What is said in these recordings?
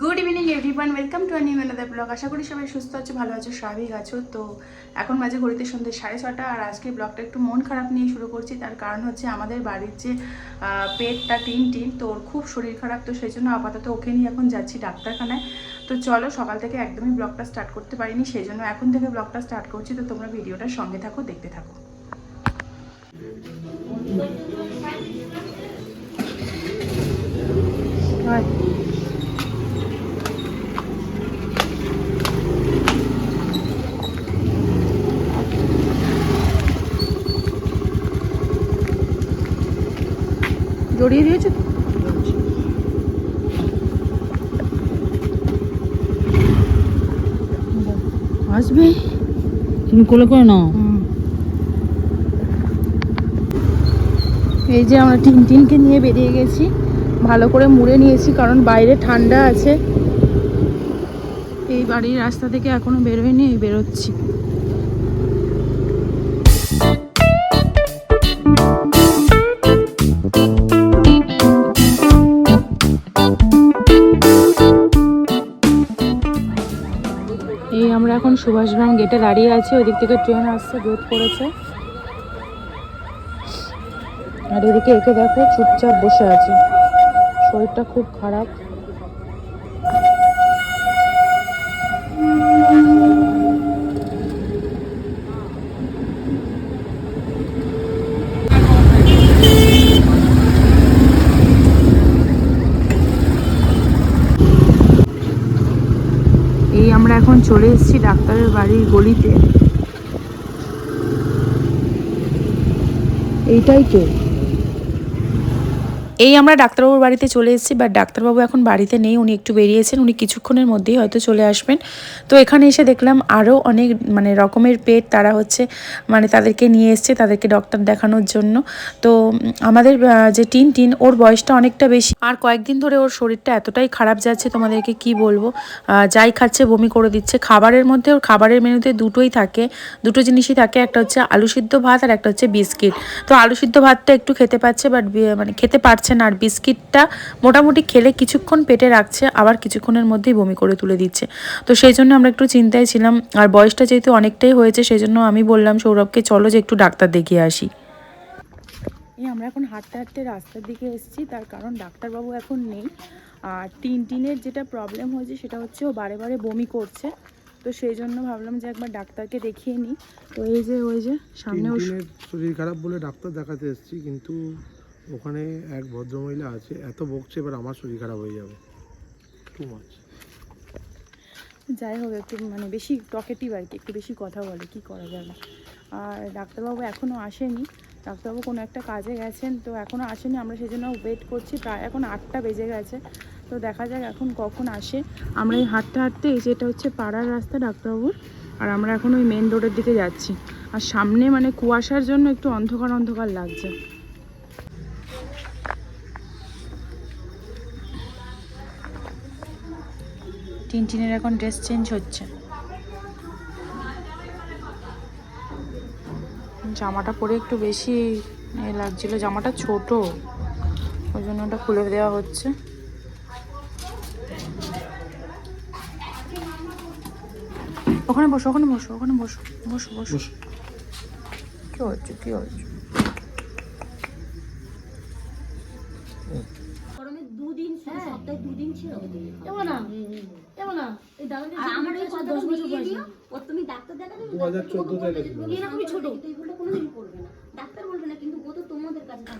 Good evening everyone welcome to new another blog আশা করি সবাই সুস্থ আছে, ভালো আছো, স্বাভাবিক আছো। তো এখন মাঝে ঘড়িতে সন্ধ্যে সাড়ে ছটা, আর আজকে ব্লগটা একটু মন খারাপ নিয়ে শুরু করছি। তার কারণ হচ্ছে আমাদের বাড়ির যে পেটটা টিন টিন, তো ওর খুব শরীর খারাপ, তো সেই জন্য আপাতত ওকে নিয়ে এখন যাচ্ছি ডাক্তারখানায়। তো চলো, সকাল থেকে একদমই ব্লগটা স্টার্ট করতে পারিনি, সেই জন্য এখন থেকে ব্লগটা স্টার্ট করছি। তো তোমরা ভিডিওটার সঙ্গে থাকো, দেখতে থাকো। জড়িয়ে দিয়েছ তো? আসবে? তুমি কোলে করে নাও। এই যে আমরা টিন টিনকে নিয়ে বেরিয়ে গেছি। ভালো করে মুড়ে নিয়েছি কারণ বাইরে ঠান্ডা আছে। এই বাড়ির রাস্তা থেকে এখনও বেরোয়নি বেরোচ্ছি। এখন সুভাষগ্রাম গেটে দাঁড়িয়ে আছি ওইদিক থেকে ট্রেন আসছে গেট করেছে। আর এদিকে একে দেখো, চুপচাপ বসে আছে। শরীরটা খুব খারাপ। এই আমরা এখন চলে এসেছি ডাক্তারের বাড়ির গলিতে। এইটাই তো। এই আমরা ডাক্তারবাবুর বাড়িতে চলে এসেছি বাট ডাক্তারবাবু এখন বাড়িতে নেই, উনি একটু বেরিয়েছেন, উনি কিছুক্ষণের মধ্যেই হয়তো চলে আসবেন। তো এখানে এসে দেখলাম আরও অনেক মানে রকমের পেট তারা হচ্ছে মানে তাদেরকে নিয়ে এসছে, তাদেরকে ডক্টর দেখানোর জন্য। তো আমাদের যে টিন টিন, ওর বয়সটা অনেকটা বেশি। আর কয়েকদিন ধরে ওর শরীরটা এতটাই খারাপ যাচ্ছে, তোমাদেরকে কি বলব? যাই খাচ্ছে, বমি করে দিচ্ছে। খাবারের মধ্যে ওর খাবারের মেনুতে দুটোই থাকে, দুটো জিনিসই থাকে, একটা হচ্ছে আলু সিদ্ধ ভাত আর একটা হচ্ছে বিস্কিট। তো আলু সিদ্ধ ভাতটা একটু খেতে পাচ্ছে বাট মানে খেতে পারছে না আর বিস্কিটটা মোটামুটি খেলে কিছুক্ষণ পেটে রাখছে আবার কিছুক্ষণের মধ্যেই বমি করে তুলে দিচ্ছে। তো সেই জন্য আমরা একটু চিন্তায় ছিলাম আর বয়সটা যেহেতু অনেকটাই হয়েছে সেই জন্য আমি বললাম সৌরভকে চলো যে একটু ডাক্তার দেখিয়ে আসি। এই আমরা এখন হাঁটতে হাঁটতে রাস্তার দিকে এসেছি তার কারণ ডাক্তারবাবু এখন নেই। আর টিন টিনের যেটা প্রবলেম হয়েছে সেটা হচ্ছে ও বারে বারে বমি করছে। তো সেই জন্য ভাবলাম যে একবার ডাক্তারকে দেখিয়ে নিই। তো এই যে ওই যে সামনে ওষুধ শরীর খারাপ বলে ডাক্তার দেখাতে এসেছি কিন্তু ওখানে এক ভদ্রমহিলা আছে, এত বকছে, এবার আমার শরীর খারাপ হয়ে যাবে। টু যাই হোক, একটু মানে বেশি টকেটিভ আর কি, একটু বেশি কথা বলে, কি করা যাবে? আর ডাক্তারবাবু এখনও আসেনি। ডাক্তারবাবু কোনো একটা কাজে গেছেন, তো এখনও আসেনি, আমরা সেই জন্য ওয়েট করছি, প্রায় এখন আটটা বেজে গেছে। তো দেখা যাক এখন কখন আসে। আমরা এই হাঁটতে হাঁটতে, এই যেটা হচ্ছে পাড়ার রাস্তা ডাক্তারবাবুর, আর আমরা এখন ওই মেন রোডের দিকে যাচ্ছি। আর সামনে মানে কুয়াশার জন্য একটু অন্ধকার অন্ধকার লাগছে। টিনটিনের এখন ড্রেস চেঞ্জ হচ্ছে। জামাটা পরে একটু বেশি এ লাগছিল। জামাটা ছোট ওই জন্য ওটা খুলে দেওয়া হচ্ছে। ওখানে বসো ওখানে বসো ওখানে বসো বসো বসো। বসো। কি হচ্ছে কি হচ্ছে সপ্তাহে দুদিন ছিল এমন না? এমন না? এই দাদাকে আমার এই কথা বছর বয়স। ও তুমি ডাক্তার দেখাবে দু হাজার চোদ্দোতে এরকমই ছোট। এইগুলো কোনোদিন করবে না ডাক্তার বলবে না কিন্তু ও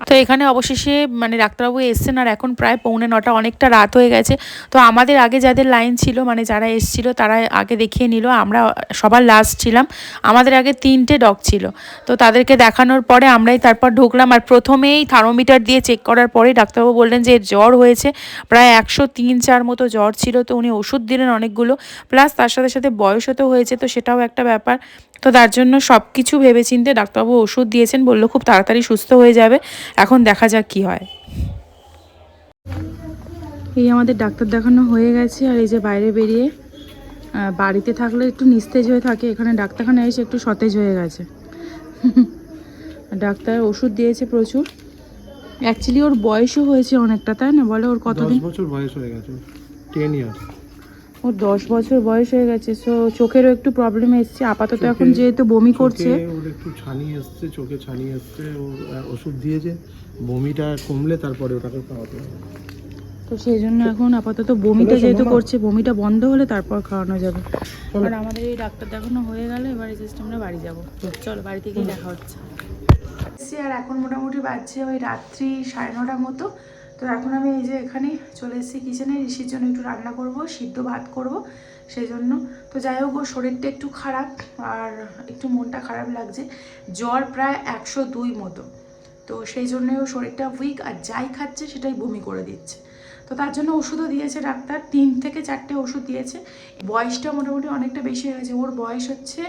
তো এখানে অবশেষে মানে ডাক্তারবাবু এসছেন আর এখন প্রায় পৌনে নটা, অনেকটা রাত হয়ে গেছে। তো আমাদের আগে যাদের লাইন ছিল মানে যারা এসছিল, তারা আগে দেখিয়ে নিল। আমরা সবার লাস্ট ছিলাম। আমাদের আগে তিনটে ডগ ছিল। তো তাদেরকে দেখানোর পরে আমরাই তারপর ঢুকলাম। আর প্রথমেই থার্মোমিটার দিয়ে চেক করার পরেই ডাক্তারবাবু বললেন যে জ্বর হয়েছে। প্রায় একশো তিন চার মতো জ্বর ছিল। তো উনি ওষুধ দিলেন অনেকগুলো। প্লাস তার সাথে সাথে বয়সও তো হয়েছে। তো সেটাও একটা ব্যাপার। তো তার জন্য সব কিছু ভেবেচিন্তে ডাক্তারবাবু ওষুধ দিয়েছেন বলল খুব তাড়াতাড়ি সুস্থ হয়ে যাবে এখন দেখা যাক কি হয়। এই আমাদের ডাক্তার দেখানো হয়ে গেছে আর এই যে বাইরে বেরিয়ে বাড়িতে থাকলে একটু নিস্তেজ হয়ে থাকে এখানে ডাক্তারখানায় এসে একটু সতেজ হয়ে গেছে। ডাক্তার ওষুধ দিয়েছে প্রচুর। অ্যাকচুয়ালি ওর বয়সও হয়েছে অনেকটা তাই না? বলে ওর কতদিন? বছর বয়স হয়ে গেছে টেন ইয়ার্স ওর দশ বছর বয়স হয়ে গেছে সো চোখেরও একটু প্রবলেম এসছে আপাতত এখন যেহেতু বমি করছে। ওর একটু ছানি এসছে চোখে ছানি এসছে ওর ওষুধ দিয়েছে বমিটা কমলে তারপরে ওটাকে খাওয়াতে হবে। তো সেই জন্য এখন আপাতত বমিটা যেহেতু করছে বমিটা বন্ধ হলে তারপর খাওয়ানো যাবে। আর আমাদের এই ডাক্তার দেখানো হয়ে গেলে এবারে জাস্ট আমরা বাড়ি যাব। চলো বাড়িতে গিয়ে দেখা হচ্ছে। আর এখন মোটামুটি বাজছে ওই রাত্রি সাড়ে নটার মতো। তো এখন আমি এই যে এখানে চলে এসেছি কিচেনে ঋষির জন্য একটু রান্না করব, সিদ্ধ ভাত করব সেই জন্য তো যাই হোক, ওর শরীরটা একটু খারাপ আর একটু মনটা খারাপ লাগছে। জ্বর প্রায় একশো দুই মতো। তো সেই জন্যই ওর শরীরটা উইক আর যাই খাচ্ছে সেটাই বমি করে দিচ্ছে। তো তার জন্য ওষুধও দিয়েছে ডাক্তার। তিন থেকে চারটে ওষুধ দিয়েছে। বয়সটা মোটামুটি অনেকটা বেশি হয়ে গেছে। ওর বয়স হচ্ছে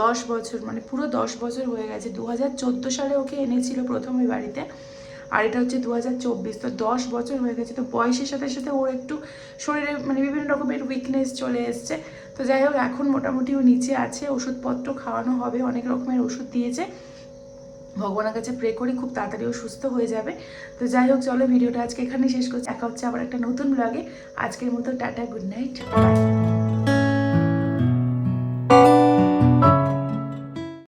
দশ বছর মানে পুরো দশ বছর হয়ে গেছে। দু হাজার চোদ্দ সালে ওকে এনেছিল প্রথম ওই বাড়িতে। আর এটা হচ্ছে দু হাজার চব্বিশ, তো দশ বছর হয়ে গেছে, তো বয়সের সাথে সাথে ওর একটু শরীরে মানে বিভিন্ন রকমের উইকনেস চলে এসছে। তো যাই হোক, এখন মোটামুটি ও নিচে আছে, ওষুধপত্র খাওয়ানো হবে, অনেক রকমের ওষুধ দিয়েছে। ভগবানের কাছে প্রে করি, খুব তাড়াতাড়ি ও সুস্থ হয়ে যাবে। তো যাই হোক, চলো ভিডিওটা আজকে এখানেই শেষ করছি। দেখা হচ্ছে আবার একটা নতুন ব্লগে আজকের মতো টাটা গুড নাইট বাই